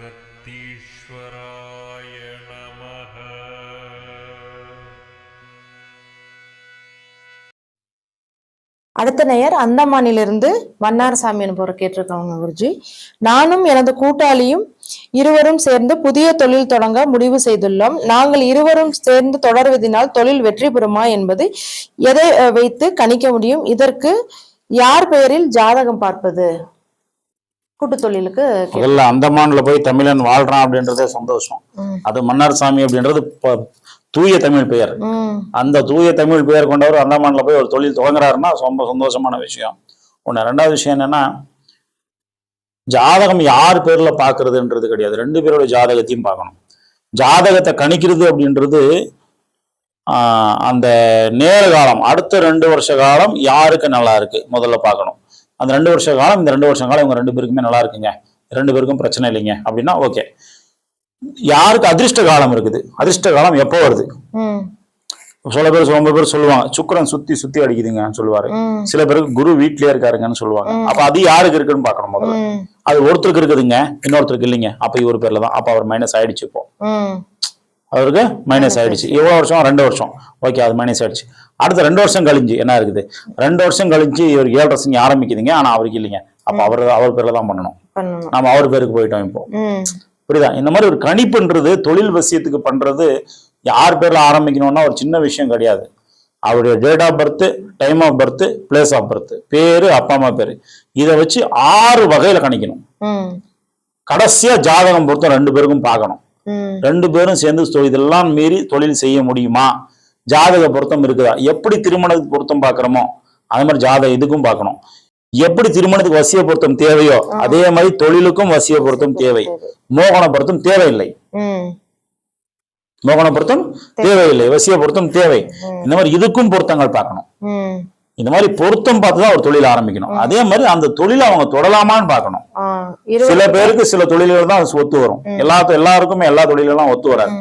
அகத்தீஸ்வராய நமः அடுத்த நேயர் அந்தமானிலிருந்து வண்ணாரசாமி என்பவர் கேட்டிருக்காங்க குருஜி. நானும் எனது கூட்டாளியும் இருவரும் சேர்ந்து புதிய தொழில் தொடங்க முடிவு செய்துள்ளோம். நாங்கள் இருவரும் சேர்ந்து தொடர்வதினால் தொழில் வெற்றி பெறுமா என்பது எதை வைத்து கணிக்க முடியும்? இதற்கு யார் பெயரில் ஜாதகம் பார்ப்பது? கூட்டு தொழிலுக்கு முதல்ல அந்தமான்ல போய் தமிழன் வாழ்றான் அப்படின்றதே சந்தோஷம். அது மன்னார் சாமி அப்படின்றது தூய தமிழ் பெயர். அந்த தூய தமிழ் பெயர் கொண்டவர் அந்தமான்ல போய் ஒரு தொழில் தொடங்குறாருன்னா ரொம்ப சந்தோஷமான விஷயம். ஒன்று ரெண்டாவது விஷயம் என்னன்னா ஜாதகம் யார் பேர்ல பாக்குறதுன்றது கிடையாது. ரெண்டு பேரோட ஜாதகத்தையும் பார்க்கணும். ஜாதகத்தை கணிக்கிறது அப்படின்றது அந்த நேர காலம் அடுத்த ரெண்டு வருஷ காலம் யாருக்கு நல்லா இருக்கு? முதல்ல பார்க்கணும். அந்த ரெண்டு வருஷ காலம் இந்த ரெண்டு வருஷ காலம் இவங்க ரெண்டு பேருக்குமே நல்லா இருக்குங்க. ரெண்டு பேருக்கும் பிரச்சனை இல்லைங்க. அப்படின்னா ஓகே யாருக்கு அதிர்ஷ்ட காலம் இருக்குது? அதிர்ஷ்ட காலம் எப்போ வருது? சில பேர் ரொம்ப பேர் சொல்லுவாங்க சுக்கிரன் சுத்தி சுத்தி அடிக்குதுங்கன்னு சொல்லுவாரு. சில பேருக்கு குரு வீட்லயே இருக்காருங்கன்னு சொல்லுவாங்க. அப்ப அது யாருக்கு இருக்குன்னு பார்க்கணும் முதல்ல. அது ஒருத்தருக்கு இருக்குதுங்க இன்னொருத்தருக்கு இல்லைங்க. அப்ப இவர் பேர்ல தான். அப்ப அவர் மைனஸ் ஆயிடுச்சு இப்போ. அவருக்கு மைனஸ் ஆயிடுச்சு. எவ்வளவு வருஷம் ரெண்டு வருஷம். ஓகே அது மைனஸ் ஆயிடுச்சு. அடுத்த ரெண்டு வருஷம் கழிஞ்சு என்ன இருக்குது? ரெண்டு வருஷம் கழிஞ்சு இவர் ஏழரை சனி ஆரம்பிக்குதுங்க. ஆனா அவருக்கு இல்லைங்க. அப்ப அவர் அவர் பேர்ல தான் பண்ணணும். நாம அவர் பேருக்கு போயிட்டோம் இப்போ. புரியுதா? இந்த மாதிரி ஒரு கணிப்புன்றது தொழில் வசியத்துக்கு பண்றது யார் பேர்ல ஆரம்பிக்கணும்னா ஒரு சின்ன விஷயம் கிடையாது. அவருடைய date of birth time of birth place of birth பேரு அப்பா அம்மா பேரு. இதை வச்சு ஆறு வகையில கணிக்கணும். கடைசியா ஜாதகம் பொருத்தம் ரெண்டு பேருக்கும் பார்க்கணும். ரெண்டு பேரும் சேர்ந்து இதெல்லாம் மீறி தொழில் செய்ய முடியுமா? ஜாதக பொருத்தம் இருக்குதா? எப்படி திருமணத்துக்கு பொருத்தம் பார்க்கறோமோ அது மாதிரி ஜாதக இதுக்கும் பார்க்கணும். எப்படி திருமணத்துக்கு வசிய பொருத்தம் தேவையோ அதே மாதிரி தொழிலுக்கும் வசிய பொருத்தம் தேவை. மோகன பொருத்தம் தேவையில்லை. மோகன பொருத்தம் தேவையில்லை. வசிய பொருத்தம் தேவை. இந்த மாதிரி இதுக்கும் பொருத்தங்கள் பார்க்கணும். இந்த மாதிரி பொருத்தம் பார்த்து தான் ஒரு தொழில் ஆரம்பிக்கணும். அதே மாதிரி அந்த தொழிலை அவங்க தொடலாமான்னு பார்க்கணும். சில பேருக்கு சில தொழில்கள் தான் ஒத்து வரும். எல்லா எல்லாருக்குமே எல்லா தொழிலெல்லாம் ஒத்து வராது.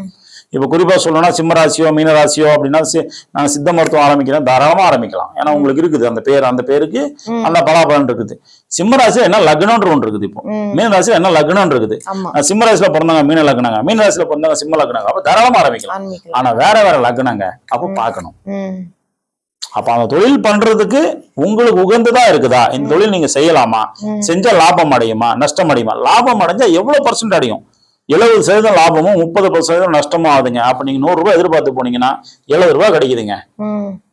இப்ப குறிப்பா சொல்லணும்னா சிம்ம ராசியோ மீன ராசியோ அப்படின்னா சி- நாங்க சித்த மருத்துவம் ஆரம்பிக்கிறோம். தாராளமா ஆரம்பிக்கலாம். ஏன்னா உங்களுக்கு இருக்குது அந்த பேர் அந்த பேருக்கு அந்த பலாபலன் இருக்குது. சிம்ம ராசி என்ன லக்னம்ன்ற ஒன்று இருக்குது இப்போ. ம். மீன ராசி என்ன லக்னம் இருக்குது. ஆமா. அஹ் சிம்ம ராசியில பிறந்தவங்க மீன லக்னங்க. மீன ராசியில பிறந்தவங்க சிம்ம லக்னங்க. அப்ப தாராளமா ஆரம்பிக்கலாம். ஆரம்பிக்கலாம். ஆனா வேற வேற லக்னங்க. அப்ப பார்க்கணும். அப்ப அந்த தொழில் பண்றதுக்கு உங்களுக்கு உகந்ததா இருக்குதா? இந்த தொழில் நீங்க செய்யலாமா? செஞ்சா லாபம் அடையுமா? நஷ்டம் அடையுமா? லாபம் அடைஞ்சா எவ்வளவு பர்சன்ட் அடையும்? எழுபது சதவீதம் லாபமும் முப்பது சதவீதம் நஷ்டமும் ஆகுதுங்க. அப்ப நீங்க நூறு ரூபாய் எதிர்பார்த்து போனீங்கன்னா எழுபது ரூபாய் கிடைக்குதுங்க.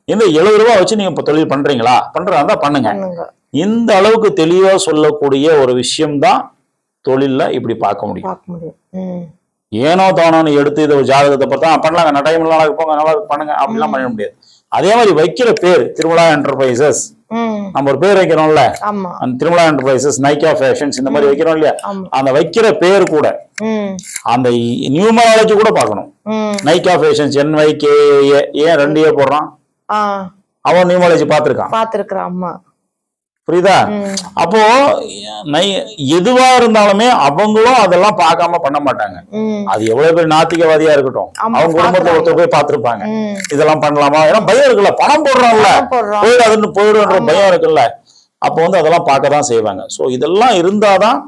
இந்த எழுபது ரூபாய் வச்சு நீங்க தொழில் பண்றீங்களா? பண்றதா இருந்தா பண்ணுங்க. இந்த அளவுக்கு தெளிவா சொல்லக்கூடிய ஒரு விஷயம்தான் தொழில்ல இப்படி பார்க்க முடியும். ஏனோ தானோன்னு எடுத்து இதை ஒரு ஜாதகத்தை பார்த்தா "ஆ, பண்ணலாங்க. நான் டைம் நல்லா போங்க. நல்லா பண்ணுங்க. அப்படிலாம் பண்ண முடியாது. அதே மாதிரி வைக்கிற பேர் திருவிழா என்டர்பிரைசஸ். நம்ம ஒரு பேர் வைக்கிறோம்ல? ஆமா. அந்த திருமலா என்டர்பிரைசஸ் நைக்கா ஃபேஷன்ஸ் இந்த மாதிரி வைக்கிறோம் இல்லையா? ஆமா. அந்த வைக்கிற பேர் கூட அந்த நியூமராலஜி கூட பார்க்கணும். ம். நைக்கா ஃபேஷன்ஸ் என்வை கே ஏன் ரெண்டு ஏ போடுறான். அவன் நியூமராலஜி பார்த்துருக்கான். பாத்துருக்குறேன் அம்மா புரியுதா? அப்போ நை எதுவா இருந்தாலுமே அவங்களும் அதெல்லாம் பார்க்காம பண்ண மாட்டாங்க. அது எவ்வளவு பேர் நாத்திகவாதியா இருக்கட்டும். அவங்க குடும்பத்துல. ஒருத்தர் போய் பார்த்திருப்பாங்க. ம். இதெல்லாம் பண்ணலாமா? ஏன்னா பயம் இருக்குல்ல. பணம் போடுறோம்ல. போயிடாதுன்னு போயிடுன்ற பயம் இருக்குல்ல. அப்போ வந்து அதெல்லாம் பார்க்க தான் செய்வாங்க. ஸோ இதெல்லாம் இருந்தாதான்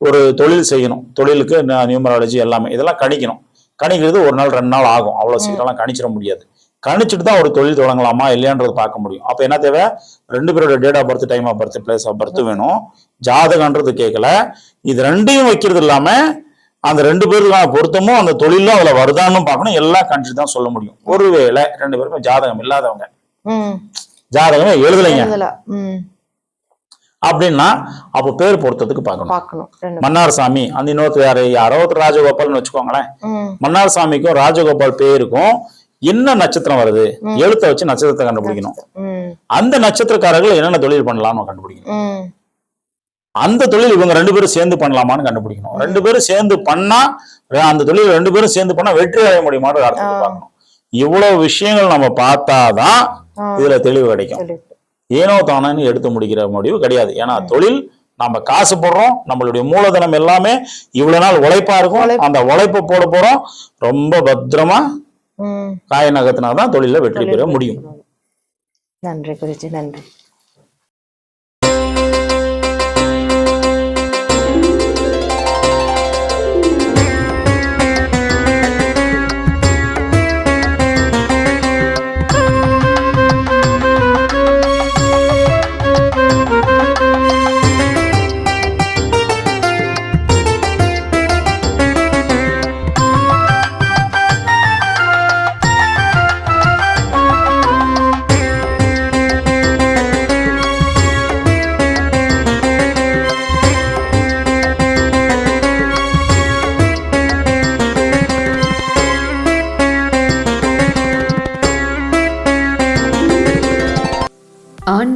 ஒரு தொழில் செய்யணும். தொழிலுக்கு நியூமராலஜி எல்லாமே இதெல்லாம் கணிக்கணும். கணிக்கிறது ஒரு நாள் ரெண்டு நாள் ஆகும். அவ்வளவு சீக்கிரம்லாம் கணிச்சிட முடியாது. கணிச்சிட்டு தான் ஒரு தொழில் தொடங்கலாமா இல்லையான்றது பார்க்க முடியும். அப்போ என்ன தேவை? ரெண்டு பேரோட date of birth time of birth place of birth வேணும். ஜாதகன்றது கேட்கல இது ரெண்டையும் வைக்கிறது இல்லாம அந்த ரெண்டு பேருக்கான பொருத்தமும் அந்த தொழிலும் அதுல வருதான்னு பார்க்கணும். எல்லாம் கணிச்சு தான் சொல்ல முடியும். ஒருவேளை ரெண்டு பேருக்கும் ஜாதகம் இல்லாதவங்க. ஜாதகமே எழுதலைங்க. அப்படின்னா அப்போ பேர் பொருத்தத்துக்கு பார்க்கணும். மன்னார் சாமி அந்த இன்னொருத்தர் யாரு? யாரோ ஒருத்தர் ராஜகோபால்னு வச்சுக்கோங்களேன். மன்னார் சாமிக்கும் ராஜகோபால் பேருக்கும் என்ன நட்சத்திரம் வருது? எழுத்தை வச்சு நட்சத்திரத்தை கண்டுபிடிக்கணும். அந்த நட்சத்திரக்காரர்கள் என்னென்ன தொழில் பண்ணலாம்னு கண்டுபிடிக்கணும். அந்த தொழில் இவங்க ரெண்டு பேரும் சேர்ந்து பண்ணலாமான்னு கண்டுபிடிக்கணும். ரெண்டு பேரும் சேர்ந்து பண்ணா அந்த தொழில் ரெண்டு பேரும் சேர்ந்து பண்ணா வெற்றி அடைய முடியுமான்னு அர்த்தத்தை பார்க்கணும். இவ்வளவு விஷயங்கள் நம்ம பார்த்தாதான். இதுல தெளிவு கிடைக்கும். ஏனோ தானோன்னு எடுத்து முடிக்கிற முடிவு கிடையாது. ஏன்னா தொழில் நம்ம காசு போடுறோம் நம்மளுடைய மூலதனம் எல்லாமே இவ்வளவு நாள் உழைப்பா இருக்கும். அந்த உழைப்பை போட போறோம். ரொம்ப பத்திரமா காய நகத்தினாதான் தொழில வெற்றி பெற முடியும். நன்றி குருஜி நன்றி.